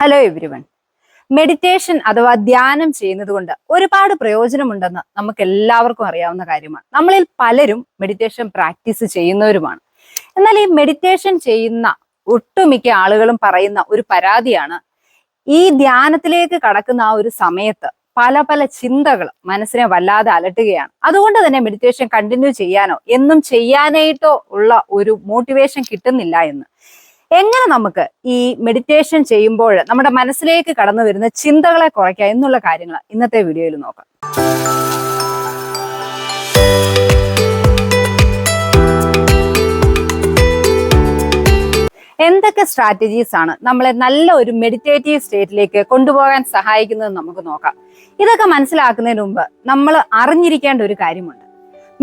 Hello everyone meditation അഥവാ ധ്യാനം ചെയ്യുന്നത് കൊണ്ട് ഒരുപാട് പ്രയോജനമുണ്ടെന്ന് നമുക്ക് എല്ലാവർക്കും അറിയാവുന്ന കാര്യമാണ്. നമ്മളിൽ പലരും മെഡിറ്റേഷൻ പ്രാക്ടീസ് ചെയ്യുന്നവരുമാണ്. എന്നാൽ ഈ മെഡിറ്റേഷൻ ചെയ്യുന്ന ഒട്ടുമിക്ക ആളുകളും പറയുന്ന ഒരു പരാതിയാണ് ഈ ധ്യാനത്തിലേക്ക് കടക്കുന്ന ആ ഒരു സമയത്ത് പല പല ചിന്തകൾ മനസ്സിനെ വല്ലാതെ അലട്ടുകയാണ്. അതുകൊണ്ട് തന്നെ മെഡിറ്റേഷൻ കണ്ടിന്യൂ ചെയ്യാനോ എന്നും ചെയ്യാനായിട്ടോ ഉള്ള ഒരു മോട്ടിവേഷൻ കിട്ടുന്നില്ല എന്ന്. എങ്ങനെ നമുക്ക് ഈ മെഡിറ്റേഷൻ ചെയ്യുമ്പോൾ നമ്മുടെ മനസ്സിലേക്ക് കടന്നു വരുന്ന ചിന്തകളെ കുറയ്ക്കാം എന്നുള്ള കാര്യങ്ങൾ ഇന്നത്തെ വീഡിയോയിൽ നോക്കാം. എന്തൊക്കെ സ്ട്രാറ്റജീസ് ആണ് നമ്മളെ നല്ല ഒരു മെഡിറ്റേറ്റീവ് സ്റ്റേറ്റിലേക്ക് കൊണ്ടുപോകാൻ സഹായിക്കുന്നത് നമുക്ക് നോക്കാം. ഇതൊക്കെ മനസ്സിലാക്കുന്നതിന് മുമ്പ് നമ്മൾ അറിഞ്ഞിരിക്കേണ്ട ഒരു കാര്യമുണ്ട്.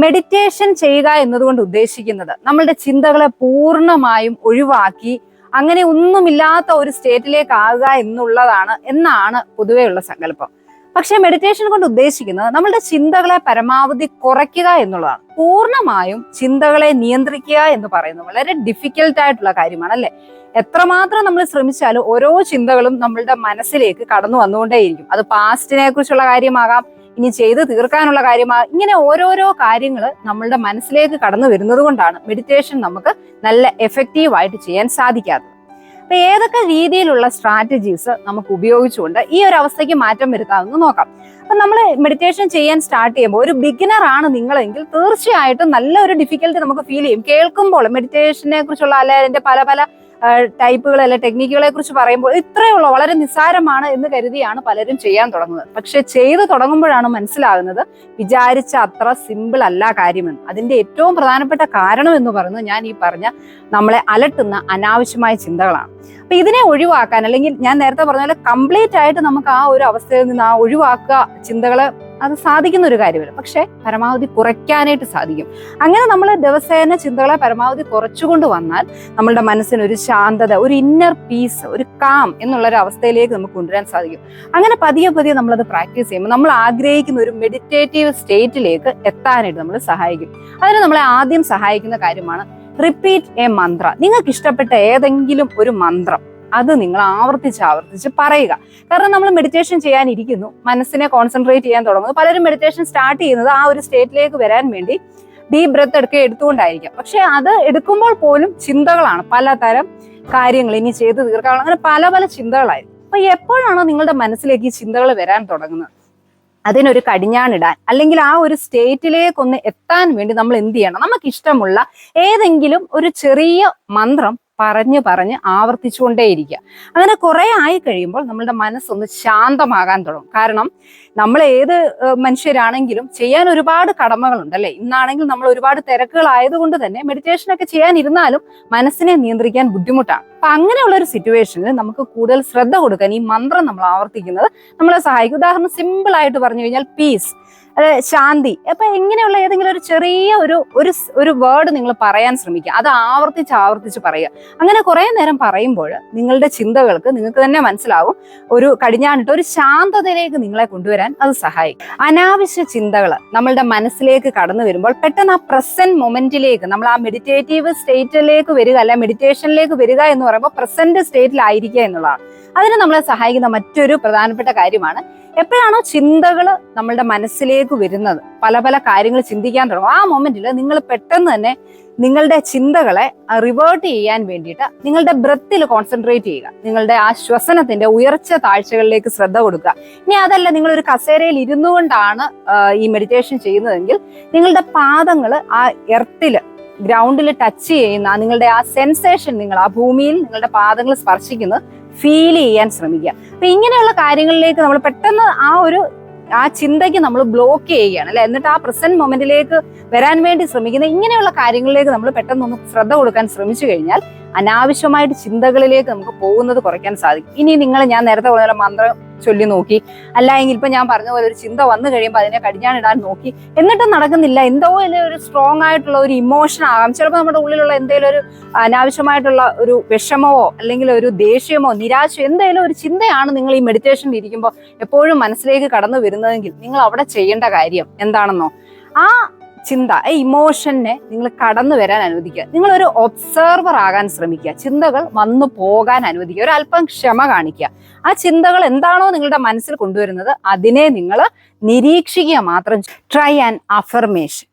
മെഡിറ്റേഷൻ ചെയ്യുക എന്നതുകൊണ്ട് ഉദ്ദേശിക്കുന്നത് നമ്മളുടെ ചിന്തകളെ പൂർണമായും ഒഴിവാക്കി അങ്ങനെ ഒന്നുമില്ലാത്ത ഒരു സ്റ്റേറ്റിലേക്ക് ആകുക എന്നുള്ളതാണ് എന്നാണ് പൊതുവെയുള്ള സങ്കല്പം. പക്ഷെ മെഡിറ്റേഷൻ കൊണ്ട് ഉദ്ദേശിക്കുന്നത് നമ്മളുടെ ചിന്തകളെ പരമാവധി കുറയ്ക്കുക എന്നുള്ളതാണ്. പൂർണമായും ചിന്തകളെ നിയന്ത്രിക്കുക എന്ന് പറയുന്നത് വളരെ ഡിഫിക്കൽട്ട് ആയിട്ടുള്ള കാര്യമാണ് അല്ലെ? എത്രമാത്രം നമ്മൾ ശ്രമിച്ചാലും ഓരോ ചിന്തകളും നമ്മളുടെ മനസ്സിലേക്ക് കടന്നു വന്നുകൊണ്ടേയിരിക്കും. അത് പാസ്റ്റിനെ കുറിച്ചുള്ള കാര്യമാകാം ഇനി ചെയ്ത് തീർക്കാനുള്ള കാര്യമാ. ഇങ്ങനെ ഓരോരോ കാര്യങ്ങൾ നമ്മളുടെ മനസ്സിലേക്ക് കടന്നു വരുന്നത് കൊണ്ടാണ് മെഡിറ്റേഷൻ നമുക്ക് നല്ല എഫക്റ്റീവായിട്ട് ചെയ്യാൻ സാധിക്കാത്തത്. അപ്പൊ ഏതൊക്കെ രീതിയിലുള്ള സ്ട്രാറ്റജീസ് നമുക്ക് ഉപയോഗിച്ചുകൊണ്ട് ഈ ഒരു അവസ്ഥയ്ക്ക് മാറ്റം വരുത്താമെന്ന് നോക്കാം. അപ്പൊ നമ്മൾ മെഡിറ്റേഷൻ ചെയ്യാൻ സ്റ്റാർട്ട് ചെയ്യുമ്പോൾ ഒരു ബിഗിനർ ആണ് നിങ്ങളെങ്കിൽ തീർച്ചയായിട്ടും നല്ല ഒരു ഡിഫിക്കൽട്ടി നമുക്ക് ഫീൽ ചെയ്യും. കേൾക്കുമ്പോൾ മെഡിറ്റേഷനെ കുറിച്ചുള്ള അല്ലെ അതിന്റെ പല പല ടൈപ്പുകൾ അല്ലെ ടെക്നിക്കുകളെ കുറിച്ച് പറയുമ്പോൾ ഇത്രയുള്ള വളരെ നിസ്സാരമാണ് എന്ന് കരുതിയാണ് പലരും ചെയ്യാൻ തുടങ്ങുന്നത്. പക്ഷെ ചെയ്തു തുടങ്ങുമ്പോഴാണ് മനസ്സിലാകുന്നത് വിചാരിച്ച അത്ര സിമ്പിൾ അല്ല കാര്യമെന്ന്. അതിന്റെ ഏറ്റവും പ്രധാനപ്പെട്ട കാരണം എന്ന് പറയുന്നത് ഞാൻ ഈ പറഞ്ഞ നമ്മളെ അലട്ടുന്ന അനാവശ്യമായ ചിന്തകളാണ്. അപ്പൊ ഇതിനെ ഒഴിവാക്കാൻ അല്ലെങ്കിൽ ഞാൻ നേരത്തെ പറഞ്ഞ പോലെ കംപ്ലീറ്റ് ആയിട്ട് നമുക്ക് ആ ഒരു അവസ്ഥയിൽ നിന്ന് ആ ഒഴിവാക്കുക ചിന്തകളെ അത് സാധിക്കുന്ന ഒരു കാര്യമല്ല. പക്ഷെ പരമാവധി കുറയ്ക്കാനായിട്ട് സാധിക്കും. അങ്ങനെ നമ്മൾ ദിവസേന ചിന്തകളെ പരമാവധി കുറച്ചുകൊണ്ട് വന്നാൽ നമ്മളുടെ മനസ്സിന് ഒരു ശാന്തത ഒരു ഇന്നർ പീസ് ഒരു കാം എന്നുള്ള ഒരു അവസ്ഥയിലേക്ക് നമുക്ക് കൊണ്ടുവരാൻ സാധിക്കും. അങ്ങനെ പതിയെ പതിയെ നമ്മളത് പ്രാക്ടീസ് ചെയ്യുമ്പോൾ നമ്മൾ ആഗ്രഹിക്കുന്ന ഒരു മെഡിറ്റേറ്റീവ് സ്റ്റേറ്റിലേക്ക് എത്താനായിട്ട് നമ്മൾ സഹായിക്കും. അതിന് നമ്മളെ ആദ്യം സഹായിക്കുന്ന കാര്യമാണ് റിപ്പീറ്റ് എ മന്ത്ര നിങ്ങൾക്ക് ഇഷ്ടപ്പെട്ട ഏതെങ്കിലും ഒരു മന്ത്രം അത് നിങ്ങൾ ആവർത്തിച്ച് ആവർത്തിച്ച് പറയുക. കാരണം നമ്മൾ മെഡിറ്റേഷൻ ചെയ്യാനിരിക്കുന്നു. മനസ്സിനെ കോൺസെൻട്രേറ്റ് ചെയ്യാൻ തുടങ്ങുന്നു. പലരും മെഡിറ്റേഷൻ സ്റ്റാർട്ട് ചെയ്യുന്നത് ആ ഒരു സ്റ്റേറ്റിലേക്ക് വരാൻ വേണ്ടി ഡീപ് ബ്രെത്ത് എടുക്കുക എടുത്തുകൊണ്ടായിരിക്കാം. പക്ഷെ അത് എടുക്കുമ്പോൾ പോലും ചിന്തകളാണ് പലതരം കാര്യങ്ങൾ ഇനി ചെയ്ത് തീർക്കാനുള്ള അങ്ങനെ പല പല ചിന്തകളായിരിക്കും അപ്പൊ എപ്പോഴാണോ നിങ്ങളുടെ മനസ്സിലേക്ക് ഈ ചിന്തകൾ വരാൻ തുടങ്ങുന്നത്? അതിനൊരു കടിഞ്ഞാണിടാൻ അല്ലെങ്കിൽ ആ ഒരു സ്റ്റേറ്റിലേക്കൊന്ന് എത്താൻ വേണ്ടി നമ്മൾ എന്ത് ചെയ്യണം? നമുക്ക് ഇഷ്ടമുള്ള ഏതെങ്കിലും ഒരു ചെറിയ മന്ത്രം പറഞ്ഞ് പറഞ്ഞ് ആവർത്തിച്ചുകൊണ്ടേയിരിക്കുക. അങ്ങനെ കുറെ ആയി കഴിയുമ്പോൾ നമ്മളുടെ മനസ്സൊന്ന് ശാന്തമാകാൻ തുടങ്ങും. കാരണം നമ്മൾ ഏത് മനുഷ്യരാണെങ്കിലും ചെയ്യാൻ ഒരുപാട് കടമകളുണ്ട് അല്ലെ? ഇന്നാണെങ്കിൽ നമ്മൾ ഒരുപാട് തിരക്കുകളായതുകൊണ്ട് തന്നെ മെഡിറ്റേഷൻ ഒക്കെ ചെയ്യാനിരുന്നാലും മനസ്സിനെ നിയന്ത്രിക്കാൻ ബുദ്ധിമുട്ടാണ്. അപ്പൊ അങ്ങനെയുള്ള ഒരു സിറ്റുവേഷനിൽ നമുക്ക് കൂടുതൽ ശ്രദ്ധ കൊടുക്കാൻ ഈ മന്ത്രം നമ്മൾ ആവർത്തിക്കുന്നത് നമ്മളെ സഹായിക്കും. ഉദാഹരണം സിമ്പിൾ ആയിട്ട് പറഞ്ഞു കഴിഞ്ഞാൽ പീസ് അതായത് ശാന്തി. അപ്പൊ എങ്ങനെയുള്ള ഏതെങ്കിലും ഒരു ചെറിയ ഒരു ഒരു ഒരു വേർഡ് നിങ്ങൾ പറയാൻ ശ്രമിക്കുക. അത് ആവർത്തിച്ച് ആവർത്തിച്ച് പറയുക. അങ്ങനെ കുറെ നേരം പറയുമ്പോൾ നിങ്ങളുടെ ചിന്തകൾക്ക് നിങ്ങൾക്ക് തന്നെ മനസ്സിലാവും ഒരു കടിഞ്ഞാണിട്ട് ഒരു ശാന്തതയിലേക്ക് നിങ്ങളെ കൊണ്ടുവരാൻ അത് സഹായിക്കും. അനാവശ്യ ചിന്തകൾ നമ്മളുടെ മനസ്സിലേക്ക് കടന്നു വരുമ്പോൾ പെട്ടെന്ന് ആ പ്രസന്റ് മൊമെന്റിലേക്ക് നമ്മൾ ആ മെഡിറ്റേറ്റീവ് സ്റ്റേറ്റിലേക്ക് വരിക അല്ല മെഡിറ്റേഷനിലേക്ക് വരിക എന്ന് പറയുമ്പോൾ പ്രസന്റ് സ്റ്റേറ്റിലായിരിക്കുക എന്നുള്ളതാണ്. അതിന് നമ്മളെ സഹായിക്കുന്ന മറ്റൊരു പ്രധാനപ്പെട്ട കാര്യമാണ് എപ്പോഴാണോ ചിന്തകൾ നമ്മളുടെ മനസ്സിലേക്ക് വരുന്നത് പല പല കാര്യങ്ങൾ ചിന്തിക്കാൻ തുടങ്ങും ആ മൊമെന്റിൽ നിങ്ങൾ പെട്ടെന്ന് തന്നെ നിങ്ങളുടെ ചിന്തകളെ റിവേർട്ട് ചെയ്യാൻ വേണ്ടിയിട്ട് നിങ്ങളുടെ ബ്രത്തിൽ കോൺസെൻട്രേറ്റ് ചെയ്യുക നിങ്ങളുടെ ആ ശ്വസനത്തിന്റെ ഉയർച്ച താഴ്ചകളിലേക്ക് ശ്രദ്ധ കൊടുക്കുക. ഇനി അതല്ല നിങ്ങൾ ഒരു കസേരയിൽ ഇരുന്നുകൊണ്ടാണ് ഈ മെഡിറ്റേഷൻ ചെയ്യുന്നതെങ്കിൽ നിങ്ങളുടെ പാദങ്ങൾ ആ എർത്തിൽ ഗ്രൗണ്ടിൽ ടച്ച് ചെയ്യുന്ന നിങ്ങളുടെ ആ സെൻസേഷൻ നിങ്ങൾ ആ ഭൂമിയിൽ നിങ്ങളുടെ പാദങ്ങൾ സ്പർശിക്കുന്നത് ഫീൽ ചെയ്യാൻ ശ്രമിക്കുക. അപ്പൊ ഇങ്ങനെയുള്ള കാര്യങ്ങളിലേക്ക് നമ്മൾ പെട്ടെന്ന് ആ ഒരു ആ ചിന്തയ്ക്ക് നമ്മൾ ബ്ലോക്ക് ചെയ്യുകയാണ് അല്ലെ? എന്നിട്ട് ആ പ്രസന്റ് മൊമെന്റിലേക്ക് വരാൻ വേണ്ടി ശ്രമിക്കുന്ന ഇങ്ങനെയുള്ള കാര്യങ്ങളിലേക്ക് നമ്മൾ പെട്ടെന്ന് ഒന്ന് ശ്രദ്ധ കൊടുക്കാൻ ശ്രമിച്ചു കഴിഞ്ഞാൽ അനാവശ്യമായിട്ട് ചിന്തകളിലേക്ക് നമുക്ക് പോകുന്നത് കുറയ്ക്കാൻ സാധിക്കും. ഇനി നിങ്ങൾ ഞാൻ നേരത്തെ പറഞ്ഞ മന്ത്രം ചൊല്ലി നോക്കി. അല്ല എങ്കിൽ ഇപ്പൊ ഞാൻ പറഞ്ഞ പോലെ ഒരു ചിന്ത വന്നു കഴിയുമ്പോൾ അതിനെ കടിഞ്ഞാണിടാൻ നോക്കി. എന്നിട്ടും നടക്കുന്നില്ല. എന്തോ ഒരു സ്ട്രോങ് ആയിട്ടുള്ള ഒരു ഇമോഷൻ ആകാം. ചിലപ്പോൾ നമ്മുടെ ഉള്ളിലുള്ള എന്തെങ്കിലും ഒരു അനാവശ്യമായിട്ടുള്ള ഒരു വിഷമമോ അല്ലെങ്കിൽ ഒരു ദേഷ്യമോ നിരാശയോ എന്തെങ്കിലും ഒരു ചിന്തയാണ് നിങ്ങൾ ഈ മെഡിറ്റേഷനിൽ ഇരിക്കുമ്പോൾ എപ്പോഴും മനസ്സിലേക്ക് കടന്നു വരുന്നതെങ്കിൽ നിങ്ങൾ അവിടെ ചെയ്യേണ്ട കാര്യം എന്താണെന്നോ? ആ ചിന്ത ഈ ഇമോഷനെ നിങ്ങൾ കടന്നു വരാൻ അനുവദിക്കുക. നിങ്ങൾ ഒരു ഒബ്സർവർ ആകാൻ ശ്രമിക്കുക. ചിന്തകൾ വന്നു പോകാൻ അനുവദിക്കുക. ഒരു അല്പം ക്ഷമ കാണിക്കുക. ആ ചിന്തകൾ എന്താണോ നിങ്ങളുടെ മനസ്സിൽ കൊണ്ടുവരുന്നത് അതിനെ നിങ്ങൾ നിരീക്ഷിക്കുക മാത്രം. ട്രൈ ആൻഡ് അഫർമേഷൻ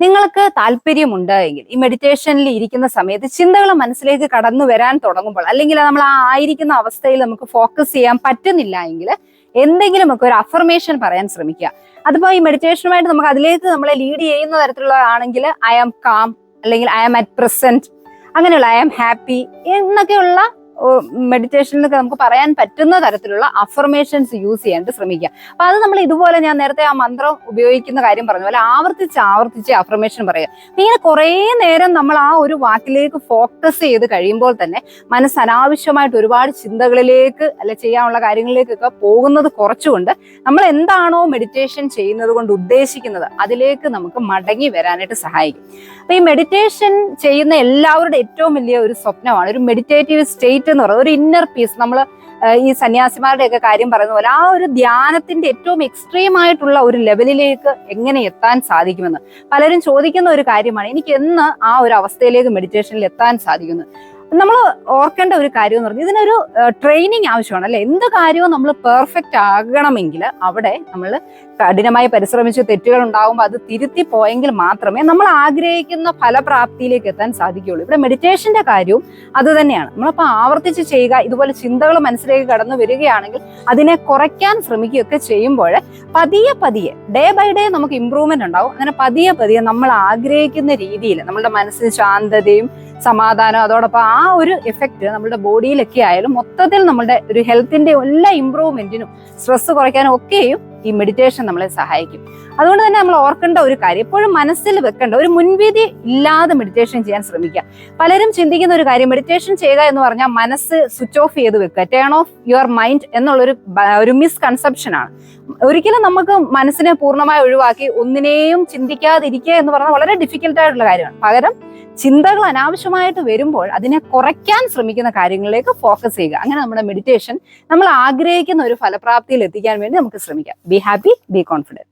നിങ്ങൾക്ക് താല്പര്യമുണ്ട് എങ്കിൽ ഈ മെഡിറ്റേഷനിൽ ഇരിക്കുന്ന സമയത്ത് ചിന്തകൾ മനസ്സിലേക്ക് കടന്നു വരാൻ തുടങ്ങുമ്പോൾ അല്ലെങ്കിൽ നമ്മൾ ആ ആയിരിക്കുന്ന അവസ്ഥയിൽ നമുക്ക് ഫോക്കസ് ചെയ്യാൻ പറ്റുന്നില്ല എങ്കിൽ എന്തെങ്കിലുമൊക്കെ ഒരു അഫർമേഷൻ പറയാൻ ശ്രമിക്കുക. അതിപ്പോ ഈ മെഡിറ്റേഷനുമായിട്ട് നമുക്ക് അതിലേക്ക് നമ്മളെ ലീഡ് ചെയ്യുന്ന തരത്തിലുള്ളതാണെങ്കിൽ ഐ ആം കാം അല്ലെങ്കിൽ ഐ ആം അറ്റ് പ്രസന്റ് അങ്ങനെയുള്ള ഐ ആം ഹാപ്പി എന്നൊക്കെയുള്ള മെഡിറ്റേഷനിലൊക്കെ നമുക്ക് പറയാൻ പറ്റുന്ന തരത്തിലുള്ള അഫർമേഷൻസ് യൂസ് ചെയ്യാനായിട്ട് ശ്രമിക്കുക. അപ്പൊ അത് നമ്മൾ ഇതുപോലെ ഞാൻ നേരത്തെ ആ മന്ത്രം ഉപയോഗിക്കുന്ന കാര്യം പറഞ്ഞ പോലെ ആവർത്തിച്ച് ആവർത്തിച്ച് അഫർമേഷൻ പറയുക. ഇങ്ങനെ കുറേ നേരം നമ്മൾ ആ ഒരു വാക്കിലേക്ക് ഫോക്കസ് ചെയ്ത് കഴിയുമ്പോൾ തന്നെ മനസ്സ് അനാവശ്യമായിട്ട് ഒരുപാട് ചിന്തകളിലേക്ക് അല്ലെ ചെയ്യാനുള്ള കാര്യങ്ങളിലേക്കൊക്കെ പോകുന്നത് കുറച്ചുകൊണ്ട് നമ്മൾ എന്താണോ മെഡിറ്റേഷൻ ചെയ്യുന്നത് കൊണ്ട് ഉദ്ദേശിക്കുന്നത് അതിലേക്ക് നമുക്ക് മടങ്ങി വരാനായിട്ട് സഹായിക്കും. അപ്പൊ ഈ മെഡിറ്റേഷൻ ചെയ്യുന്ന എല്ലാവരുടെ ഏറ്റവും വലിയ ഒരു സ്വപ്നമാണ് ഒരു മെഡിറ്റേറ്റീവ് സ്റ്റേറ്റ് എന്ന് പറയുന്നത്. ഒരു ഇന്നർ പീസ് നമ്മൾ ഈ സന്യാസിമാരുടെ ഒക്കെ കാര്യം പറയുന്ന പോലെ ആ ഒരു ധ്യാനത്തിന്റെ ഏറ്റവും എക്സ്ട്രീം ആയിട്ടുള്ള ഒരു ലെവലിലേക്ക് എങ്ങനെ എത്താൻ സാധിക്കുമെന്ന്. പലരും ചോദിക്കുന്ന ഒരു കാര്യമാണ് എനിക്ക് എന്ന് ആ ഒരു അവസ്ഥയിലേക്ക് മെഡിറ്റേഷനിൽ എത്താൻ സാധിക്കുന്നു. നമ്മൾ ഓർക്കേണ്ട ഒരു കാര്യം എന്ന് പറഞ്ഞാൽ ഇതിനൊരു ട്രെയിനിങ് ആവശ്യമാണ് അല്ലെ? എന്ത് കാര്യവും നമ്മൾ പെർഫെക്റ്റ് ആകണമെങ്കിൽ അവിടെ നമ്മൾ കഠിനമായി പരിശ്രമിച്ച് തെറ്റുകൾ ഉണ്ടാകുമ്പോൾ അത് തിരുത്തി പോയെങ്കിൽ മാത്രമേ നമ്മൾ ആഗ്രഹിക്കുന്ന ഫലപ്രാപ്തിയിലേക്ക് എത്താൻ സാധിക്കുകയുള്ളൂ. ഇവിടെ മെഡിറ്റേഷന്റെ കാര്യവും അത് തന്നെയാണ്. നമ്മളിപ്പോൾ ആവർത്തിച്ച് ചെയ്യുക ഇതുപോലെ ചിന്തകൾ മനസ്സിലേക്ക് കടന്നു വരികയാണെങ്കിൽ അതിനെ കുറയ്ക്കാൻ ശ്രമിക്കുകയൊക്കെ ചെയ്യുമ്പോൾ പതിയെ പതിയെ ഡേ ബൈ ഡേ നമുക്ക് ഇമ്പ്രൂവ്മെന്റ് ഉണ്ടാവും. അങ്ങനെ പതിയെ പതിയെ നമ്മൾ ആഗ്രഹിക്കുന്ന രീതിയിൽ നമ്മുടെ മനസ്സിന് ശാന്തതയും സമാധാനം അതോടൊപ്പം ആ ഒരു എഫക്റ്റ് നമ്മുടെ ബോഡിയിലൊക്കെ ആയാലും മൊത്തത്തിൽ നമ്മുടെ ഒരു ഹെൽത്തിന്റെ എല്ലാ ഇമ്പ്രൂവ്മെന്റിനും സ്ട്രെസ് കുറയ്ക്കാനും ഒക്കെയും ഈ മെഡിറ്റേഷൻ നമ്മളെ സഹായിക്കും. അതുകൊണ്ട് തന്നെ നമ്മൾ ഓർക്കേണ്ട ഒരു കാര്യം എപ്പോഴും മനസ്സിൽ വെക്കേണ്ട ഒരു മുൻവിധി ഇല്ലാതെ മെഡിറ്റേഷൻ ചെയ്യാൻ ശ്രമിക്കുക. പലരും ചിന്തിക്കുന്ന ഒരു കാര്യം മെഡിറ്റേഷൻ ചെയ്യുക എന്ന് പറഞ്ഞാൽ മനസ്സ് സ്വിച്ച് ഓഫ് ചെയ്ത് വെക്കുക ടേൺ ഓഫ് യുവർ മൈൻഡ് എന്നുള്ളൊരു ഒരു മിസ്കൺസെപ്ഷൻ ആണ്. ഒരിക്കലും നമുക്ക് മനസ്സിനെ പൂർണമായി ഒഴിവാക്കി ഒന്നിനെയും ചിന്തിക്കാതിരിക്കുക എന്ന് പറഞ്ഞാൽ വളരെ ഡിഫിക്കൽട്ട് ആയിട്ടുള്ള കാര്യമാണ്. പകരം ചിന്തകൾ അനാവശ്യമായിട്ട് വരുമ്പോൾ അതിനെ കുറയ്ക്കാൻ ശ്രമിക്കുന്ന കാര്യങ്ങളിലേക്ക് ഫോക്കസ് ചെയ്യുക. അങ്ങനെ നമ്മുടെ മെഡിറ്റേഷൻ നമ്മൾ ആഗ്രഹിക്കുന്ന ഒരു ഫലപ്രാപ്തിയിൽ എത്തിക്കാൻ വേണ്ടി നമുക്ക് ശ്രമിക്കാം. Be happy be confident